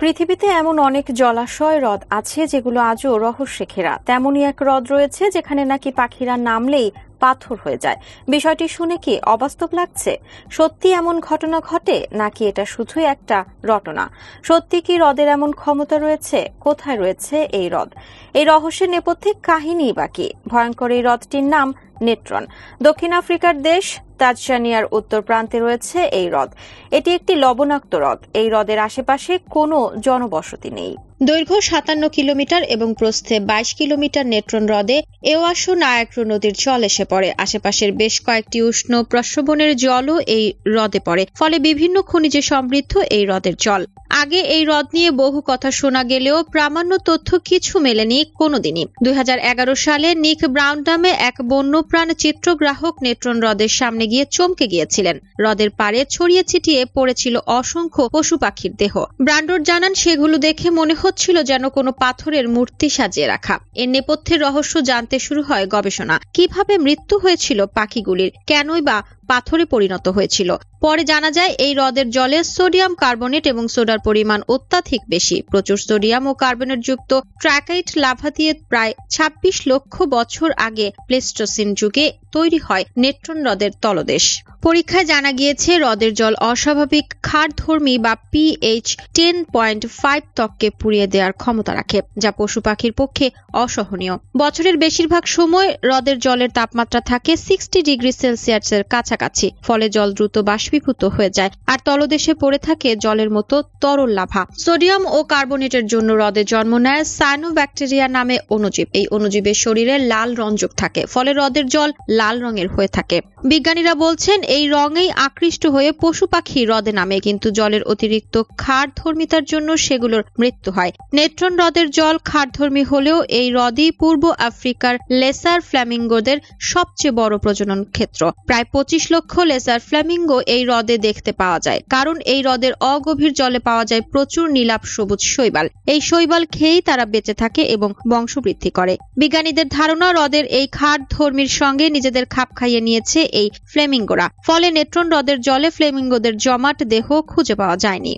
পৃথিবীতে এমন অনেক জলাশয়, হ্রদ আছে যেগুলো আজও রহস্যে ঘেরা তেমনই এক হ্রদ রয়েছে যেখানে নাকি পাখিরা নামলেই পাথর হয়ে যায়। বিষয়টি শুনে কি অবাস্তব লাগছে? সত্যি এমন ঘটনা ঘটে, নাকি এটা শুধুই একটা রটনা? সত্যি কি হ্রদের এমন ক্ষমতা রয়েছে? কোথায় রয়েছে এই হ্রদ? এই রহস্যের নেপথ্যে কাহিনী বাকি ভয়ঙ্কর এই হ্রদটির নাম নেট্রন। দক্ষিণ আফ্রিকার দেশ তাজসানিয়ার উত্তর প্রান্তে রয়েছে এই হ্রদ। এটি একটি লবণাক্ত হ্রদ। এই হ্রদের আশেপাশে কোনো জনবসতি নেই। দৈর্ঘ্য সাতান্ন কিলোমিটার এবং প্রস্থে বাইশ কিলোমিটার নেট্রন হ্রদে এওয়াশো নায়াগ্র নদীর জল এসে পড়ে। আশেপাশের বেশ কয়েকটি উষ্ণ প্রস্রবণের জলও এই হ্রদে পড়ে, ফলে বিভিন্ন খনিজে সমৃদ্ধ এই হ্রদের জল। আগে এই হ্রদ নিয়ে বহু কথা শোনা গেলেও প্রামাণ্য তথ্য কিছু মেলেনি কোনোদিনই। দুই হাজার এগারো সালে নিক ব্রাউন নামে এক বন্যপ্রাণ চিত্রগ্রাহক নেট্রন হ্রদের সামনে গিয়ে চমকে গিয়েছিলেন। হ্রদের পাড়ে ছড়িয়ে ছিটিয়ে পড়েছিল অসংখ্য পশু পাখির দেহ। ব্রান্ডর জানান, সেগুলো দেখে মনে হচ্ছিল যেন কোনো পাথরের মূর্তি সাজিয়ে রাখা। এর নেপথ্যের রহস্য জানতে শুরু হয় গবেষণা। কীভাবে মৃত্যু হয়েছিল পাখিগুলির? কেনই বা পাথরে পরিণত হয়েছিল? পরে জানা যায়, এই হ্রদের জলে সোডিয়াম কার্বনেট এবং সোডার পরিমাণ অত্যাধিক বেশি। প্রচুর সোডিয়াম ও কার্বনেট যুক্ত ট্র্যাকাইট লাভা দিয়ে প্রায় ২৬ লক্ষ বছর আগে প্লেস্টোসিন যুগে তৈরি হয় নেট্রন হ্রদের তলদেশ। পরীক্ষায় জানা গিয়েছে, হ্রদের জল অস্বাভাবিক ক্ষারধর্মী বা পিএইচ টেন পয়েন্ট ফাইভ ত্বককে পুড়িয়ে দেওয়ার ক্ষমতা রাখে, যা পশু পাখির পক্ষে অসহনীয়। বছরের বেশিরভাগ সময় হ্রদের জলের তাপমাত্রা থাকে সিক্সটি ডিগ্রি সেলসিয়াসের কাছাকাছি, ফলে জল দ্রুত বাষ্পীভূত হয়ে যায়। আর তলদেশে পড়ে থাকে জলের মতো তরল লাভা। সোডিয়াম ও কার্বনেটের জন্য হ্রদে জন্ম নেয় সায়ানোব্যাকটেরিয়া নামে অণুজীব। এই অণুজীবের শরীরে লাল রঞ্জক থাকে, ফলে হ্রদের জল লাল রঙের হয়ে থাকে। বিজ্ঞানীরা বলছেন, এই রঙেই আকৃষ্ট হয়ে পশু পাখি হ্রদে নামে, কিন্তু জলের অতিরিক্ত ক্ষার ধর্মিতার জন্য সেগুলোর মৃত্যু হয়। নেট্রন হ্রদের জল ক্ষারধর্মী হলেও এই হ্রদই পূর্ব আফ্রিকার লেসার ফ্ল্যামিঙ্গোদের সবচেয়ে বড় প্রজনন ক্ষেত্র। প্রায় পঁচিশ লক্ষ লেসার ফ্ল্যামিঙ্গো এই হ্রদে দেখতে পাওয়া যায়। কারণ এই হ্রদের অগভীর জলে পাওয়া যায় প্রচুর নীলাপ সবুজ শৈবাল। এই শৈবাল খেয়েই তারা বেঁচে থাকে এবং বংশবৃদ্ধি করে। বিজ্ঞানীদের ধারণা, হ্রদের এই খাট ধর্মীর সঙ্গে নিজেদের খাপ খাইয়ে নিয়েছে এই ফ্লেমিঙ্গোরা। ফলে নেট্রন হ্রদের জলে ফ্লেমিঙ্গোদের জমাট দেহ খুঁজে পাওয়া যায়নি।